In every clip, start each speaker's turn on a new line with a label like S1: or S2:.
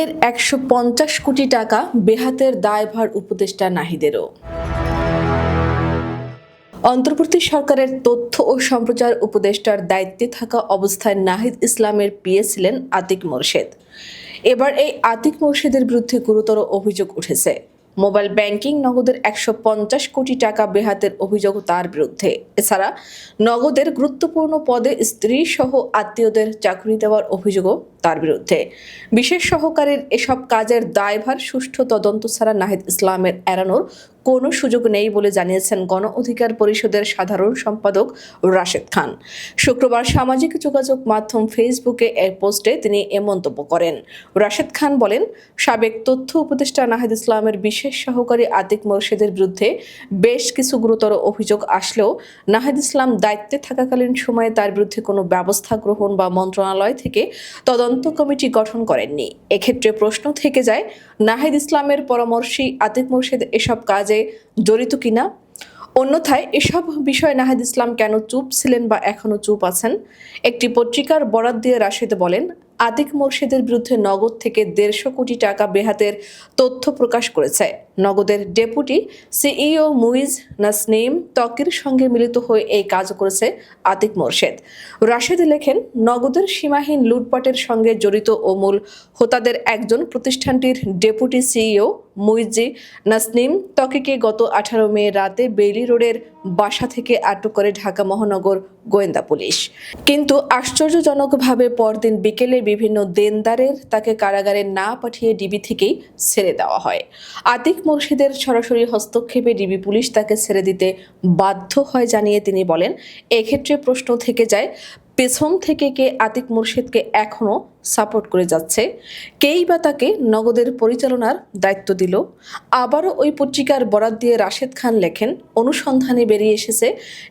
S1: ফের একশো পঞ্চাশ কোটি টাকা বেহাতের দায়ভার উপদেষ্টা নাহিদেরও। অন্তর্বর্তী সরকারের তথ্য ও সম্প্রচার উপদেষ্টার দায়িত্বে থাকা অবস্থায় নাহিদ ইসলামের পিএ ছিলেন আতিক মোর্শেদ। এবার এই আতিক মোর্শেদের বিরুদ্ধে গুরুতর অভিযোগ উঠেছে। মোবাইল ব্যাংকিং নগদের একশো পঞ্চাশ কোটি টাকা বেহাতের অভিযোগ তার বিরুদ্ধে। এছাড়া নগদের গুরুত্বপূর্ণ পদে স্ত্রী সহ আত্মীয়দের চাকরি দেওয়ার অভিযোগও তার বিরুদ্ধে। বিশেষ সহকারের এসব কাজের দায়ভার সুষ্ঠু তদন্ত ছাড়া নাহিদ ইসলামের এড়ানোর কোনো সুযোগ নেই বলে জানিয়েছেন গণ অধিকার পরিষদের সাধারণ সম্পাদক রাশেদ খান। শুক্রবার সামাজিক যোগাযোগ মাধ্যম ফেসবুকে এক পোস্টে তিনি এ মন্তব্য করেন। রাশেদ খান বলেন, সাবেক তথ্য উপদেষ্টা নাহিদ ইসলামের বিশেষ সহকারী আতিক মোর্শেদের বিরুদ্ধে বেশ কিছু গুরুতর অভিযোগ আসলেও নাহিদ ইসলাম দায়িত্বে থাকাকালীন সময়ে তার বিরুদ্ধে কোনো ব্যবস্থা গ্রহণ বা মন্ত্রণালয় থেকে তদন্ত কমিটি গঠন করেননি। এক্ষেত্রে প্রশ্ন থেকে যায়, নাহিদ ইসলামের পরামর্শী আতিক মুর্শিদ এসব কাজে জড়িত কিনা? অন্যথায়, এসব বিষয়ে নাহিদ ইসলাম কেন চুপ ছিলেন বা এখনও চুপ আছেন? একটি পত্রিকার বরাদ দিয়ে রাশেদ বলেন আতিক মোর্শেদের বিরুদ্ধে নগদ থেকে দেড়শো কোটি টাকা বেহাতের তথ্য প্রকাশ করেছে। নগদের ডেপুটি সিইও মুইজ নাসনিম তকির সঙ্গে মিলিত হয়ে এই কাজ করেছে আতিক মোর্শেদ। রাশেদ লেখেন, নগদের সীমাহীন লুটপাটের সঙ্গে জড়িত ও মূল হোতাদের একজন প্রতিষ্ঠানটির ডেপুটি সিইও মুইজি নাসনিম তকিকে গত আঠারো মে রাতে বেইলি রোডের বাসা থেকে আটক করে ঢাকা মহানগর গোয়েন্দা পুলিশ। কিন্তু আশ্চর্যজনকভাবে পরদিন বিকেলে বিভিন্ন দেনদারের তাকে কারাগারে না পাঠিয়ে ডিবি থেকেই ছেড়ে দেওয়া হয়। আতিক মুর্শিদের সরাসরি হস্তক্ষেপে ডিবি পুলিশ তাকে ছেড়ে দিতে বাধ্য হয় জানিয়ে তিনি বলেন, এক্ষেত্রে প্রশ্ন থেকে যায়, পেছন থেকে কে আতিক মুর্শিদকে এখনও সাপোর্ট করে যাচ্ছে। কেই বা তাকে নগদের পরিচালনার দায়িত্ব দিল। আবারও ওই পত্রিকার বরাত দিয়ে রাশেদ খান লেখেন, অনুসন্ধানে বেরিয়ে এসেছে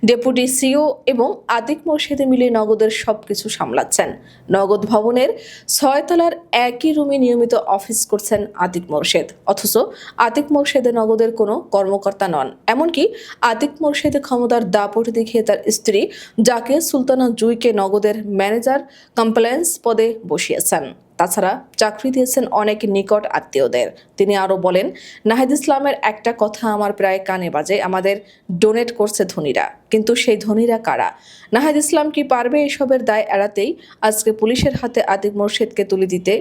S1: ডেপুটি সিও এবং আতিক মোর্শেদে মিলে নগদের সব কিছু সামলাচ্ছেন। নগদ ভবনের ছয়তলার একই রুমে নিয়মিত অফিস করছেন আতিক মোর্শেদ। অথচ আতিক মোর্শেদে নগদের কোনো কর্মকর্তা নন। এমনকি আতিক মোর্শেদে ক্ষমতার দাপট দেখিয়ে তার স্ত্রী, যাকে সুলতানা জুইকে নগদের ম্যানেজার কমপ্লেন্স পদে বসিয়েছেন। তাছাড়া চাকরি দিয়েছেন অনেক নিকট আত্মীয়দের। তিনি আরও বলেন, নাহিদ ইসলামের একটা কথা আমার প্রায় কানে বাজে, আমাদের ডোনেট করছে ধনীরা। কিন্তু সেই ধনীরা কারা? নাহিদ ইসলাম কি পারবে এসবের দায় এড়াতেই আজকে পুলিশের হাতে আতিক মোর্শেদকে তুলে দিতে?